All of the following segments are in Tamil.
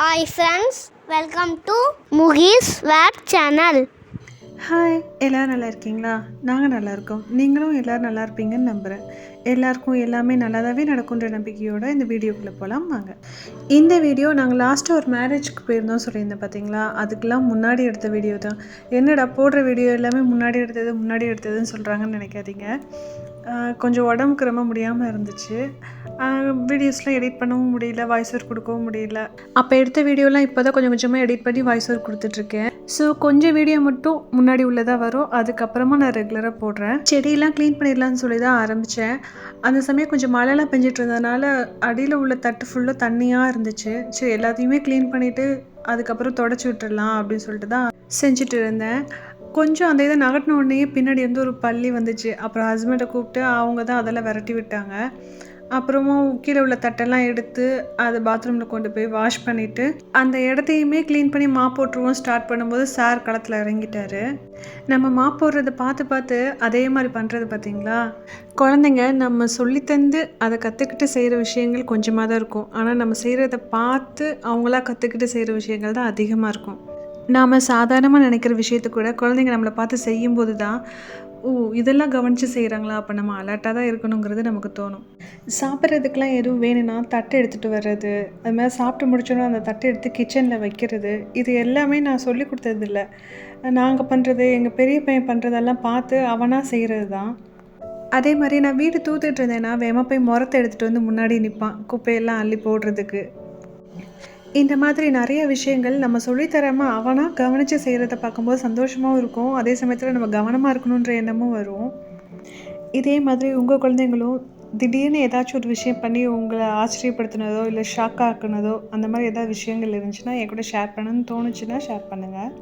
Hi friends welcome to Mukesh wired channel hi எல்லோரும் நல்லா இருக்கீங்களா? நாங்கள் நல்லா இருக்கோம். நீங்களும் எல்லோரும் நல்லா இருப்பீங்கன்னு நம்புகிறேன் எல்லாருக்கும் எல்லாமே நல்லதாகவே நடக்குன்ற நம்பிக்கையோட இந்த வீடியோக்குள்ளே போகலாம் வாங்க. இந்த வீடியோ நாங்கள் லாஸ்ட்டாக ஒரு மேரேஜ்க்கு போயிருந்தோம் சொல்லியிருந்தேன் பார்த்தீங்களா அதுக்கெலாம் முன்னாடி எடுத்த வீடியோ தான். என்னடா போடுற வீடியோ எல்லாமே முன்னாடி எடுத்தது முன்னாடி எடுத்ததுன்னு சொல்கிறாங்கன்னு நினைக்காதீங்க. கொஞ்சம் உடம்புக்கு ரொம்ப முடியாமல் இருந்துச்சு. வீடியோஸ்லாம் எடிட் பண்ணவும் முடியல வாய்ஸ் ஓவர் கொடுக்கவும் முடியல. அப்போ எடுத்த வீடியோலாம் இப்போ தான் கொஞ்சம் கொஞ்சமாக எடிட் பண்ணி வாய்ஸ் ஓவர் கொடுத்துட்ருக்கேன். ஸோ கொஞ்சம் வீடியோ மட்டும் முன்னாடி உள்ளதாக வரும். அதுக்கப்புறமா நான் ரெகுலராக போடுறேன். செடியெல்லாம் க்ளீன் பண்ணிடலாம்னு சொல்லி தான் ஆரம்பித்தேன் அந்த சமயம் கொஞ்சம் மழைலாம் பெஞ்சிட்டு இருந்ததுனால அடியில் உள்ள தட்டு ஃபுல்லாக தண்ணியாக இருந்துச்சு. சரி எல்லாத்தையுமே க்ளீன் பண்ணிவிட்டு அதுக்கப்புறம் தொடச்சி விட்டுடலாம் அப்படின்னு சொல்லிட்டு தான் செஞ்சுட்டு இருந்தேன். கொஞ்சம் அந்த இதை நகட்டின உடனே பின்னாடி வந்து ஒரு பள்ளி வந்துச்சு. அப்புறம் ஹஸ்பண்டை கூப்பிட்டு அவங்க தான் அதெல்லாம் விரட்டி விட்டாங்க. அப்புறமா கீழே உள்ள தட்டெல்லாம் எடுத்து அதை பாத்ரூமில் கொண்டு போய் வாஷ் பண்ணிவிட்டு அந்த இடத்தையுமே க்ளீன் பண்ணி மாப் போட்டுருவோம் ஸ்டார்ட் பண்ணும்போது சார் களத்தில் இறங்கிட்டாரு. நம்ம மாப் போடுறத பார்த்து பார்த்து அதே மாதிரி பண்ணுறது பார்த்தீங்களா? குழந்தைங்க நம்ம சொல்லித்தந்து அதை கற்றுக்கிட்டு செய்கிற விஷயங்கள் கொஞ்சமாக தான் இருக்கும். ஆனால் நம்ம செய்கிறத பார்த்து அவங்களா கற்றுக்கிட்டு செய்கிற விஷயங்கள் தான் அதிகமாக இருக்கும். நாம் சாதாரணமாக நினைக்கிற விஷயத்த கூட குழந்தைங்க நம்மளை பார்த்து செய்யும்போது தான் ஓ இதெல்லாம் கவனித்து செய்கிறாங்களா அப்போ நம்ம அலர்ட்டாக தான் இருக்கணுங்கிறது நமக்கு தோணும். சாப்பிட்றதுக்கெலாம் எதுவும் வேணும்னா தட்டை எடுத்துகிட்டு வர்றது அது மாதிரி சாப்பிட்டு முடிச்சோன்னா அந்த தட்டை எடுத்து கிச்சனில் வைக்கிறது இது எல்லாமே நான் சொல்லி கொடுத்ததில்ல. நாங்கள் பண்ணுறது எங்கள் பெரிய பையன் பண்ணுறதெல்லாம் பார்த்து அவனாக செய்கிறது தான். அதே மாதிரி நான் வீடு தூத்துட்டு இருந்தேன்னா வேமா போய் முரத்தை எடுத்துகிட்டு வந்து முன்னாடி நிற்பான் குப்பையெல்லாம் அள்ளி போடுறதுக்கு. இந்த மாதிரி நிறைய விஷயங்கள் நம்ம சொல்லித்தராமல் அவனாக கவனித்து செய்கிறத பார்க்கும்போது சந்தோஷமாகவும் இருக்கும். அதே சமயத்தில் நம்ம கவனமாக இருக்கணுன்ற எண்ணமும் வரும். இதே மாதிரி உங்கள் குழந்தைங்களும் திடீர்னு ஏதாச்சும் ஒரு விஷயம் பண்ணி உங்களை ஆச்சரியப்படுத்தினதோ இல்லை ஷாக் ஆக்குனதோ அந்த மாதிரி ஏதாவது விஷயங்கள் இருந்துச்சுன்னா என் கூட ஷேர் பண்ணணும்னு தோணுச்சுன்னா ஷேர் பண்ணுங்கள்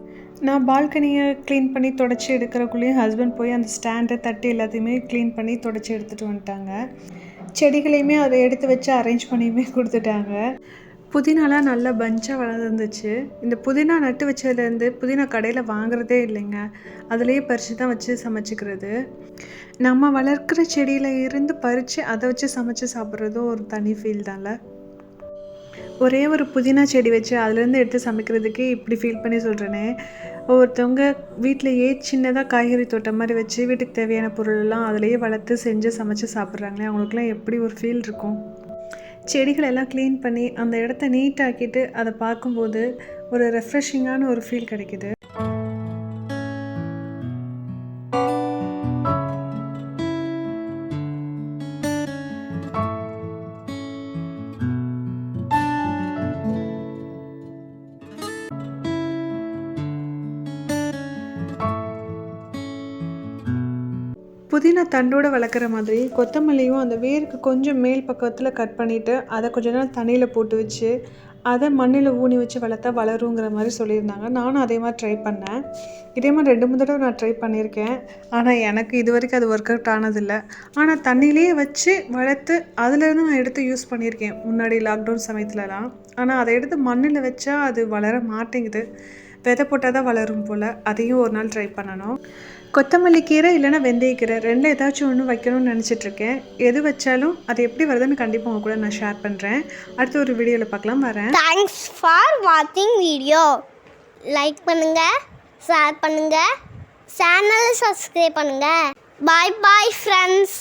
நான் பால்கனியை க்ளீன் பண்ணி தொடச்சி எடுக்கிறக்குள்ளேயும் ஹஸ்பண்ட் போய் அந்த ஸ்டாண்டை தட்டி எல்லாத்தையுமே க்ளீன் பண்ணி தொடச்சி எடுத்துகிட்டு வந்துட்டாங்க. செடிகளையுமே அதை எடுத்து வச்சு அரேஞ்ச் பண்ணியுமே கொடுத்துட்டாங்க. புதினாலாம் நல்லா பஞ்சாக வளர்ந்துருந்துச்சு. இந்த புதினா நட்டு வச்சதுலேருந்து புதினா கடையில் வாங்குறதே இல்லைங்க. அதுலேயே பறித்து தான் வச்சு சமைச்சிக்கிறது. நம்ம வளர்க்குற செடியில் இருந்து பறித்து அதை வச்சு சமைச்சு சாப்பிட்றதும் ஒரு தனி ஃபீல் தான்ல. ஒரே ஒரு புதினா செடி வச்சு அதுலேருந்து எடுத்து சமைக்கிறதுக்கே இப்படி ஃபீல் பண்ணி சொல்கிறேனே ஒவ்வொருத்தவங்க வீட்டிலையே சின்னதாக காய்கறி தோட்டம் மாதிரி வச்சு வீட்டுக்கு தேவையான பொருளெல்லாம் அதிலேயே வளர்த்து செஞ்சு சமைச்சு சாப்பிட்றாங்களே அவங்களுக்குலாம் எப்படி ஒரு ஃபீல் இருக்கும்? செடிகளெல்லாம் க்ளீன் பண்ணி அந்த இடத்த நீட்டாக்கிட்டு அதை பார்க்கும்போது ஒரு ரெஃப்ரெஷிங்கான ஒரு ஃபீல் கிடைக்குது. புதினா தண்டோடு வளர்க்குற மாதிரி கொத்தமல்லியும் அந்த வேருக்கு கொஞ்சம் மேல் பக்கத்தில் கட் பண்ணிவிட்டு அதை கொஞ்ச நேரம் தண்ணியில் போட்டு வச்சு அதை மண்ணில் ஊனி வச்சு வளர்த்தா வளருங்கிற மாதிரி சொல்லியிருந்தாங்க. நானும் அதே மாதிரி ட்ரை பண்ணேன். இதே மாதிரி ரெண்டு மூணு தடவை நான் ட்ரை பண்ணியிருக்கேன். ஆனால் எனக்கு இது வரைக்கும் அது ஒர்க் அவுட் ஆனதில்லை. ஆனால் தண்ணியிலேயே வச்சு வளர்த்து அதுலேருந்து நான் எடுத்து யூஸ் பண்ணியிருக்கேன் முன்னாடி லாக்டவுன் சமயத்துலலாம். ஆனால் அதை எடுத்து மண்ணில் வச்சா அது வளர மாட்டேங்குது. விதை போட்டால் தான் வளரும் போல் அதையும் ஒரு நாள் ட்ரை பண்ணணும். கொத்தமல்லி கீரை இல்லைன்னா வெந்தயக்கீரை ரெண்டில் ஏதாச்சும் ஒன்று வைக்கணும்னு நினச்சிட்ருக்கேன். எது வச்சாலும் அது எப்படி வருதுன்னு கண்டிப்பாக உங்க கூட நான் ஷேர் பண்ணுறேன் அடுத்த ஒரு வீடியோவில் பார்க்கலாம் வரேன். தேங்க்ஸ் ஃபார் வாட்சிங் வீடியோ லைக் பண்ணுங்கள் ஷேர் பண்ணுங்கள் சேனலை சப்ஸ்கிரைப் பண்ணுங்கள் பாய் பாய் ஃப்ரெண்ட்ஸ்